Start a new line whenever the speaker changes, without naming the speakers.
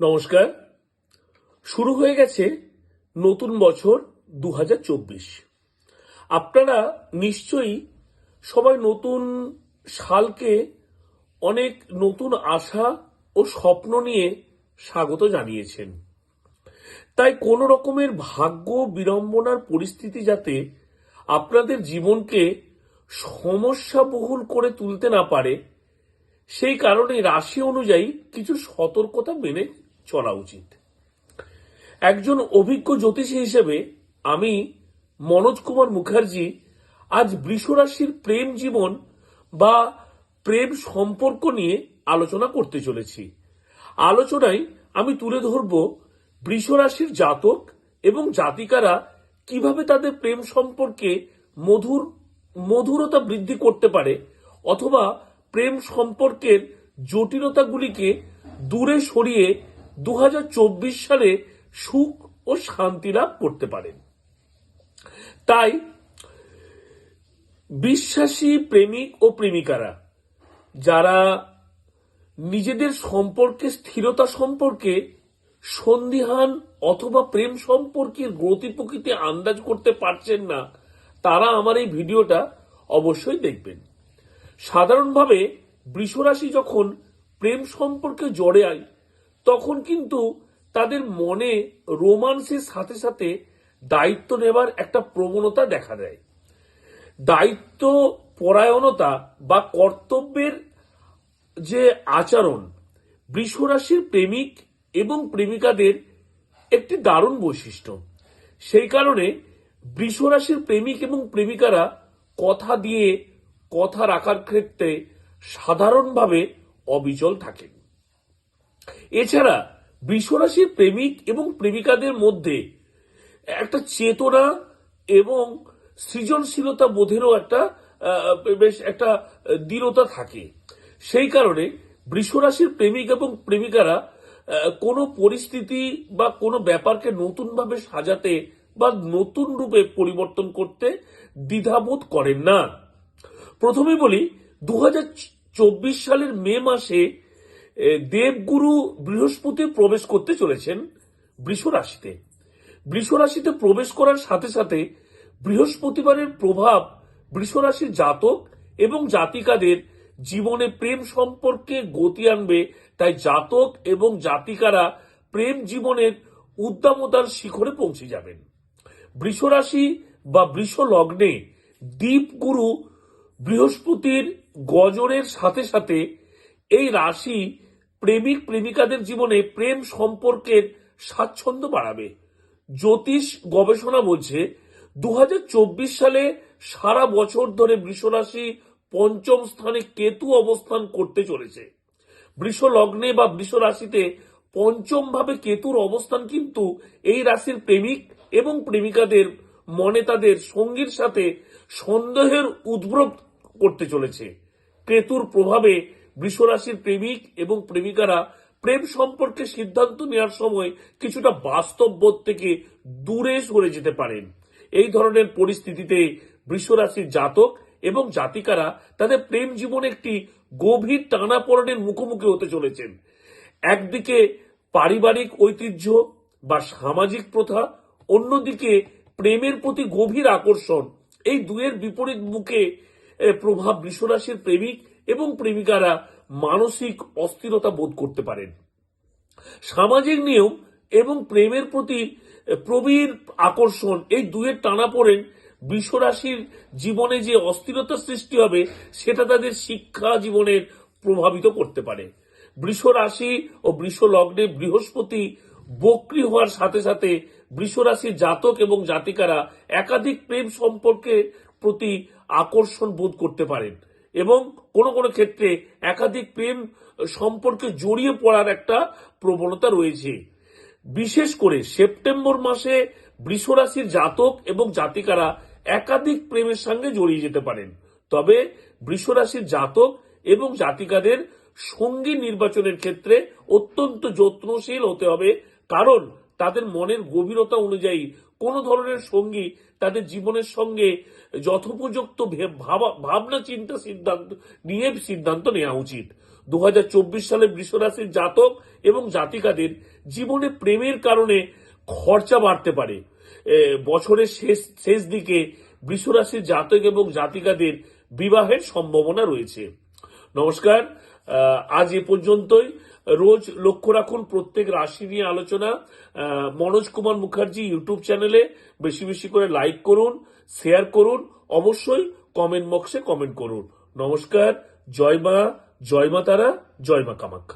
নমস্কার। শুরু হয়ে গেছে নতুন বছর দু হাজার চব্বিশ। আপনারা নিশ্চয়ই সবাই নতুন সালকে অনেক নতুন আশা ও স্বপ্ন নিয়ে স্বাগত জানিয়েছেন। তাই কোন রকমের ভাগ্য বিড়ম্বনার পরিস্থিতি যাতে আপনাদের জীবনকে সমস্যাবহুল করে তুলতে না পারে, সেই কারণে রাশি অনুযায়ী কিছু সতর্কতা মেনে চলা উচিত। একজন অভিজ্ঞ জ্যোতিষী হিসেবে আমি মনোজ কুমার মুখার্জি আজ বৃষ রাশির প্রেম জীবন বা প্রেম সম্পর্ক নিয়ে আলোচনা করতে চলেছি। আলোচনায় আমি তুলে ধরব বৃষ রাশির জাতক এবং জাতিকারা কীভাবে তাদের প্রেম সম্পর্কে মধুর, মধুরতা বৃদ্ধি করতে পারে অথবা প্রেম সম্পর্কের জটিলতাগুলিকে দূরে সরিয়ে দু হাজার চব্বিশ সালে সুখ ও শান্তি লাভ করতে পারেন। তাই বিশ্বাসী প্রেমিক ও প্রেমিকারা, যারা নিজেদের সম্পর্কে, স্থিরতা সম্পর্কে, সন্দিহান অথবা প্রেম সম্পর্কের গতি প্রকৃতি আন্দাজ করতে পারছেন না, তারা আমার এই ভিডিওটা অবশ্যই দেখবেন। সাধারণভাবে বৃষরাশি যখন প্রেম সম্পর্কে জড়ে আয় তখন কিন্তু তাদের মনে রোমান্সের সাথে সাথে দায়িত্ব নেবার একটা প্রবণতা দেখা দেয়। দায়িত্ব পরায়ণতা বা কর্তব্যের যে আচরণ, বৃষরাশির প্রেমিক এবং প্রেমিকাদের একটি দারুণ বৈশিষ্ট্য। সেই কারণে বৃষরাশির প্রেমিক এবং প্রেমিকারা কথা দিয়ে, কথা রাখার ক্ষেত্রে সাধারণভাবে অবিচল থাকেন। এছাড়া বৃষরাশির প্রেমিক এবং প্রেমিকাদের মধ্যে একটা চেতনা এবং সৃজনশীলতা বোধেরও একটা বেশ একটা দৃঢ়তা থাকে। সেই কারণে বৃষরাশির প্রেমিক এবং প্রেমিকারা কোনো পরিস্থিতি বা কোনো ব্যাপারকে নতুনভাবে সাজাতে বা নতুন রূপে পরিবর্তন করতে দ্বিধাবোধ করেন না। প্রথমে বলি দু হাজার চব্বিশ সালের মে মাসে দেবগুরু বৃহস্পতি প্রবেশ করতে চলেছেন বৃষ রাশিতে বৃষ রাশিতে প্রবেশ করার সাথে সাথে বৃহস্পতিবারের প্রভাব বৃষ রাশির জাতক এবং জাতিকাদের জীবনে প্রেম সম্পর্কে গতি আনবে। তাই জাতক এবং জাতিকারা প্রেম জীবনের উদ্দামতার শিখরে পৌঁছে যাবেন। বৃষ রাশি বা বৃষ লগ্নে দীপগুরু বৃহস্পতির গজরের সাথে সাথে এই রাশি প্রেমিক প্রেমিকাদের জীবনে প্রেম সম্পর্কের স্বাচ্ছন্দ্য বাড়াবে। জ্যোতিষ গবেষণা বলছে দু হাজার চব্বিশ সালে সারা বছর ধরে বৃষরাশি পঞ্চম স্থানে কেতু অবস্থান করতে চলেছে। বৃষ লগ্নে বা বৃষ রাশিতে পঞ্চম ভাবে কেতুর অবস্থান কিন্তু এই রাশির প্রেমিক এবং প্রেমিকাদের মনে তাদের সঙ্গীর সাথে সন্দেহের উদ্ভব করতে চলেছে। কেতুর প্রভাবে বৃষরাশির প্রেমিক এবং প্রেমিকারা প্রেম সম্পর্কে সিদ্ধান্ত নেওয়ার সময় কিছুটা বাস্তববোধ থেকে দূরে সরে যেতে পারেন। এই ধরনের পরিস্থিতিতে বৃষরাশির জাতক এবং জাতিকারা তাদের প্রেম জীবনে একটি গভীর টানাপোড়েনের মুখোমুখি হতে চলেছেন। একদিকে পারিবারিক ঐতিহ্য বা সামাজিক প্রথা, অন্যদিকে প্রেমের প্রতি গভীর আকর্ষণ। এই দুয়ের বিপরীত মুখে প্রভাব বৃষরাশির প্রেমিক এবং প্রেমিকারা মানসিক অস্থিরতা বোধ করতে পারেন। সামাজিক নিয়ম এবং প্রেমের প্রতি প্রবীর আকর্ষণ, এই দুয়ের টানা পড়েন বৃষরাশির জীবনে যে অস্থিরতা সৃষ্টি হবে, সেটা তাদের শিক্ষা জীবনের প্রভাবিত করতে পারে। বৃষ রাশি ও বৃষ লগ্নে বৃহস্পতি বক্রি হওয়ার সাথে সাথে বৃষ রাশির জাতক এবং জাতিকারা একাধিক প্রেম সম্পর্কে প্রতি আকর্ষণ বোধ করতে পারেন এবং কোনো কোনো ক্ষেত্রে একাধিক প্রেম সম্পর্কে জড়িয়ে পড়ার একটা প্রবণতা রয়েছে। বিশেষ করে সেপ্টেম্বর মাসে বৃষরাশির জাতক এবং জাতিকারা একাধিক প্রেমের সঙ্গে জড়িয়ে যেতে পারেন। তবে বৃষরাশির জাতক এবং জাতিকাদের সঙ্গী নির্বাচনের ক্ষেত্রে অত্যন্ত যত্নশীল হতে হবে। কারণ তাদের মনের গভীরতা অনুযায়ী কোন ধরনের সঙ্গী তাদের জীবনের সঙ্গে যথোপযুক্ত ভাবনা, চিন্তা, সিদ্ধান্ত, নিয়ে সিদ্ধান্ত নেওয়া উচিত। দু হাজার চব্বিশ সালে বৃষরাশির জাতক এবং জাতিকাদের জীবনে প্রেমের কারণে খরচা বাড়তে পারে। বছরের শেষ শেষ দিকে বৃষরাশির জাতক এবং জাতিকাদের বিবাহের সম্ভাবনা রয়েছে। নমস্কার। আজ এ পর্যন্তই। রোজ লক্ষ্য রাখুন প্রত্যেক রাশি নিয়ে আলোচনা। মনোজ কুমার মুখার্জি ইউটিউব চ্যানেলে বেশি বেশি করে লাইক করুন, শেয়ার করুন, অবশ্যই কমেন্ট বক্সে কমেন্ট করুন। নমস্কার, জয় মা জয় মা তারা, জয় মা কামাখ্যা।